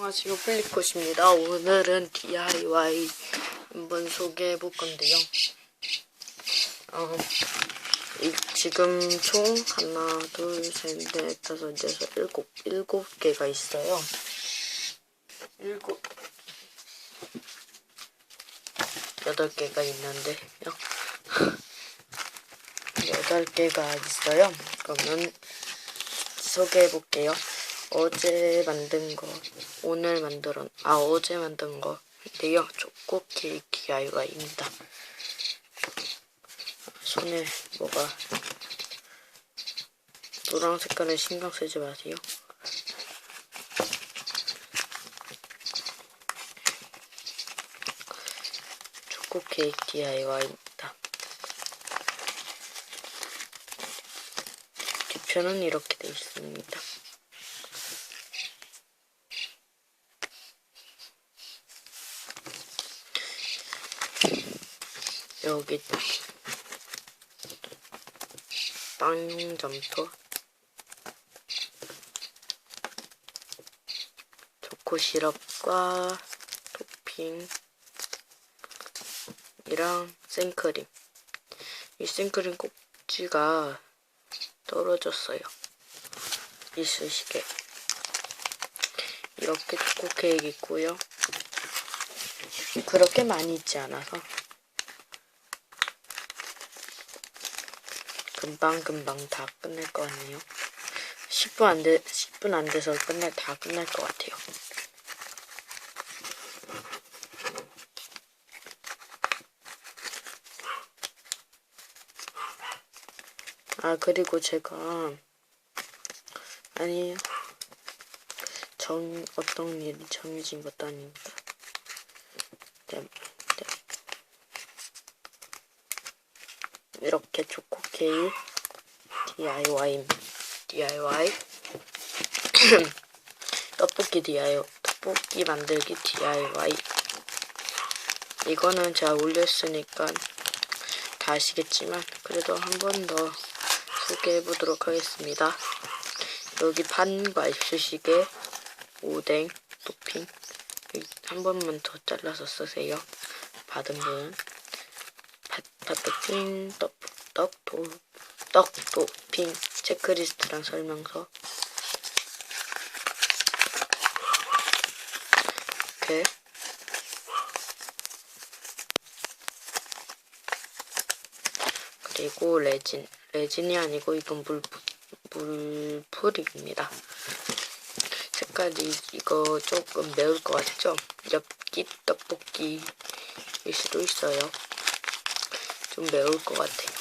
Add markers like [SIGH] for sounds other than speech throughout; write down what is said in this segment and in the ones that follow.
안녕하세요 플리콧입니다. 오늘은 DIY 한번 소개해 볼 건데요. 어, 이, 지금 총 하나 둘셋넷 다섯 여섯 일곱 일곱 개가 있어요. 일곱 여덟 개가 있는데요. [LAUGHS] 여덟 개가 있어요. 그러면 소개해 볼게요 어제 만든 거, 오늘 만들어, 아, 어제 만든 거인데요. 초코 케이크 DIY입니다. 손에 뭐가, 노란 색깔에 신경 쓰지 마세요. 초코 케이크 DIY입니다. 뒤편은 이렇게 돼 있습니다. 여기 빵 점토 초코 시럽과 토핑. 이랑 생크림. 이 생크림 꼭지가 떨어졌어요. 이쑤시개 이렇게 초코 케이크 있고요. 그렇게 많이 있지 않아서 금방금방 다 끝낼 것 같네요. 10분 안 돼, 10분 안 돼서 끝날, 다 끝날 것 같아요. 아, 그리고 제가, 아니, 정, 어떤 일이 정해진 것도 아닙니다. 네, 네. 이렇게 초코 케이크 DIY DIY 떡볶이 DIY 떡볶이 만들기 DIY 이거는 제가 올렸으니까 다 아시겠지만 그래도 한 번 더 소개해 보도록 하겠습니다. 여기 판과 이쑤시개 오뎅 토핑 한 번만 더 잘라서 쓰세요. 받은 분 떡, 떡도, 떡 토핑 체크리스트랑 설명서 이렇게 그리고 레진 레진이 아니고 이건 물 물풀입니다 색깔이 이거 조금 매울 것 같죠? 엽기 떡볶이일 수도 있어요. 좀 매울 것 같아요.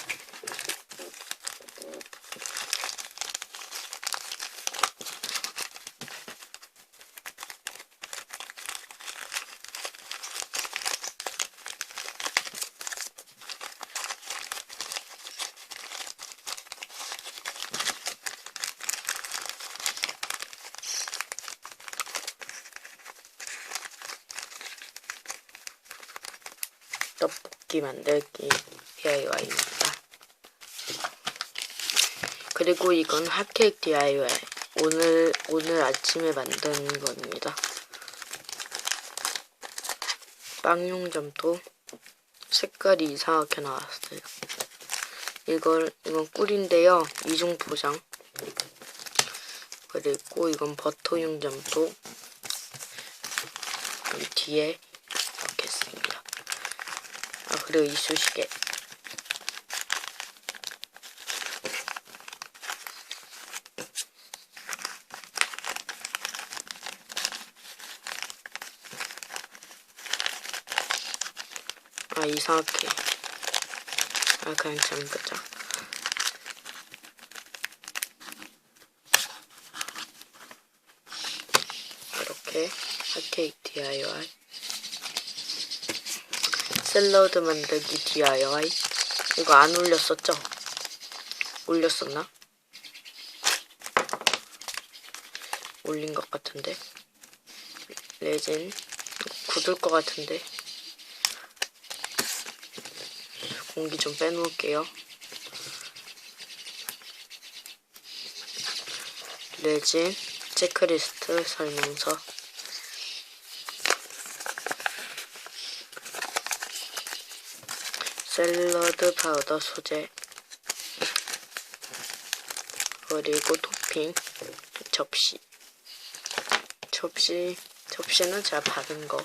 떡볶이 만들기 DIY입니다. 그리고 이건 핫케이크 DIY. 오늘, 오늘 아침에 만든 겁니다. 빵용점도 색깔이 이상하게 나왔어요. 이걸, 이건 꿀인데요. 이중 포장. 그리고 이건 버터용점도 이 뒤에 넣겠습니다. 아 그리고 이쑤시개 아 이상하게. 아 그냥 잠그자 이렇게 핫케이크 DIY 샐러드 만들기 DIY 이거 안 올렸었죠? 올렸었나? 올린 것 같은데? 레진? 굳을 것 같은데 공기 좀 빼놓을게요. 레진, 체크리스트, 설명서. 샐러드 파우더 소재. 그리고 토핑 접시. 접시 접시는 제가 받은 거.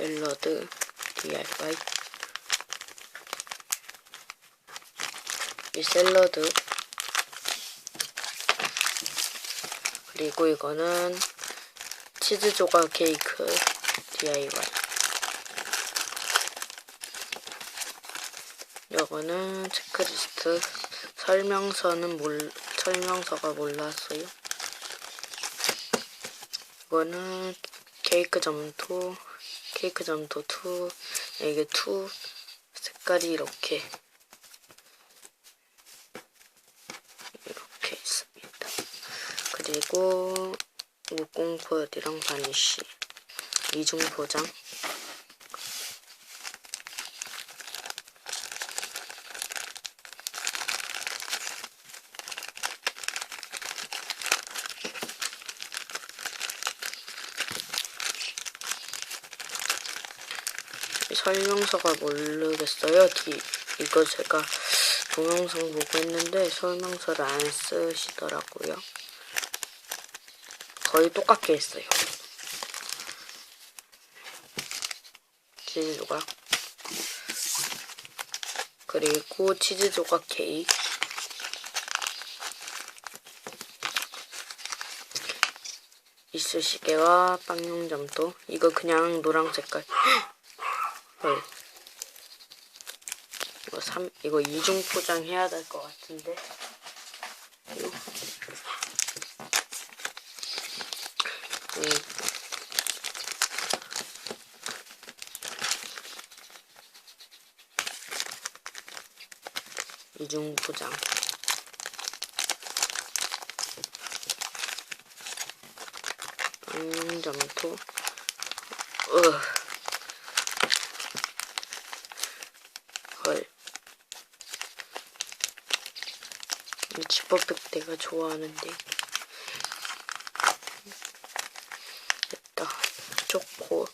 샐러드 DIY 이 샐러드. 그리고 이거는 치즈 조각 케이크 DIY 이거는 체크리스트. 설명서는 몰 설명서가 몰랐어요. 이거는 케이크 점토 케이크 점토 2 이게 2 색깔이 이렇게 이렇게 있습니다. 그리고 목공포들이랑 바니쉬 이중 포장 설명서가 모르겠어요. 뒤, 이거 제가 동영상 보고 했는데 설명서를 안 쓰시더라고요. 거의 똑같게 했어요. 치즈 조각. 그리고 치즈 조각 케이크. 이쑤시개와 빵용점도 이거 그냥 노랑 색깔 헐. 이거 삼 이거 이중 포장 해야 될 것 같은데. 음. 이중 포장. 안녕 점토. 으. 헐. 이 지퍼백 내가 좋아하는데. 됐다. 초코.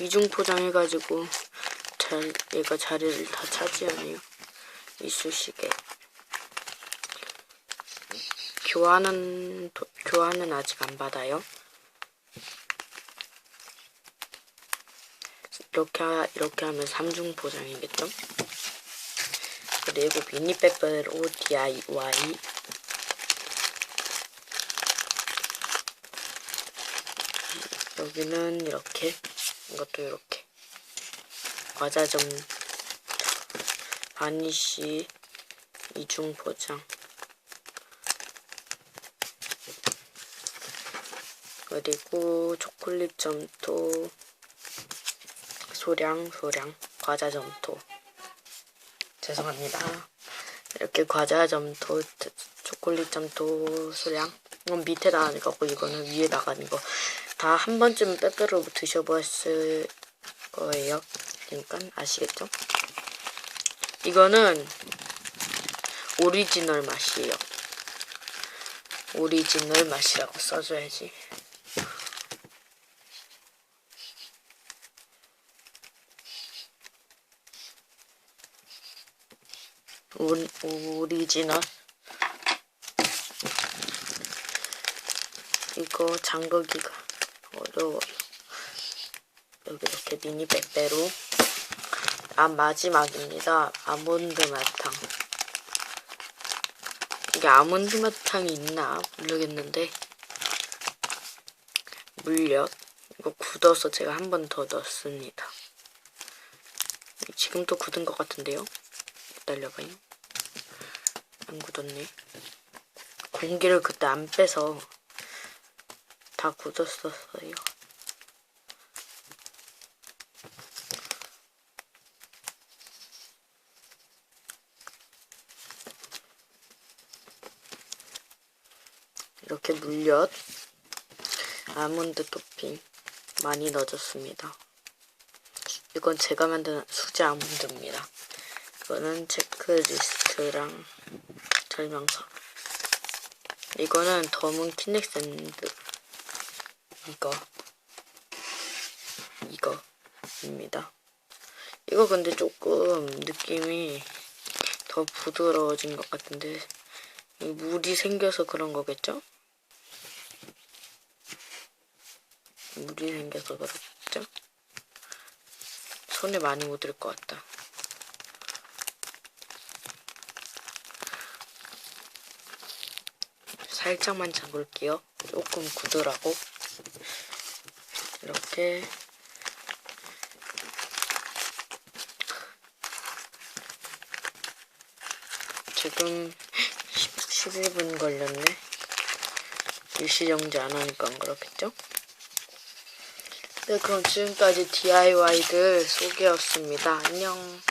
이중 포장해가지고 잘 얘가 자리를 다 차지하네요. 이쑤시개. 교환은 도- 교환은 아직 안 받아요. 이렇게 하- 이렇게 하면 3중 포장이겠죠? 그리고 미니 빼빼로 DIY 여기는 이렇게 이것도 이렇게. 과자점 바니쉬 이중 포장. 그리고 초콜릿 점토 소량 소량 과자 점토. 죄송합니다. 이렇게 과자 점토 초콜릿 점토 소량. 이건 밑에 나가는 거고 이거는 위에 나가는 거. 다 한 번쯤 빼빼로 드셔보았을 거예요. 그러니까 아시겠죠? 이거는 오리지널 맛이에요. 오리지널 맛이라고 써줘야지 오, 오리지널? 이거 잠그기가 어려워요. 여기 이렇게 미니 빼빼로. 아 마지막입니다. 아몬드 마탕. 이게 아몬드 마탕이 있나? 모르겠는데. 물엿. 이거 굳어서 제가 한 번 더 넣습니다. 지금 또 굳은 것 같은데요? 기다려봐요 안 굳었네. 공기를 그때 안 빼서 다 굳었었어요. 이렇게 물엿, 아몬드 토핑 많이 넣어줬습니다. 이건 제가 만든 수제 아몬드입니다. 이거는 체크리스트랑 설명서. 이거는 더문 키넥 샌드. 이거. 이거입니다. 이거 근데 조금 느낌이 더 부드러워진 것 같은데 이 물이 생겨서 그런 거겠죠? 물이 생겨서 그렇죠? 손에 많이 묻을 것 같다. 살짝만 잡을게요. 조금 굳으라고. 이렇게 지금 10, 11분 걸렸네. 일시정지 안 하니까 안 그렇겠죠? 네, 그럼 지금까지 DIY들 소개였습니다. 안녕.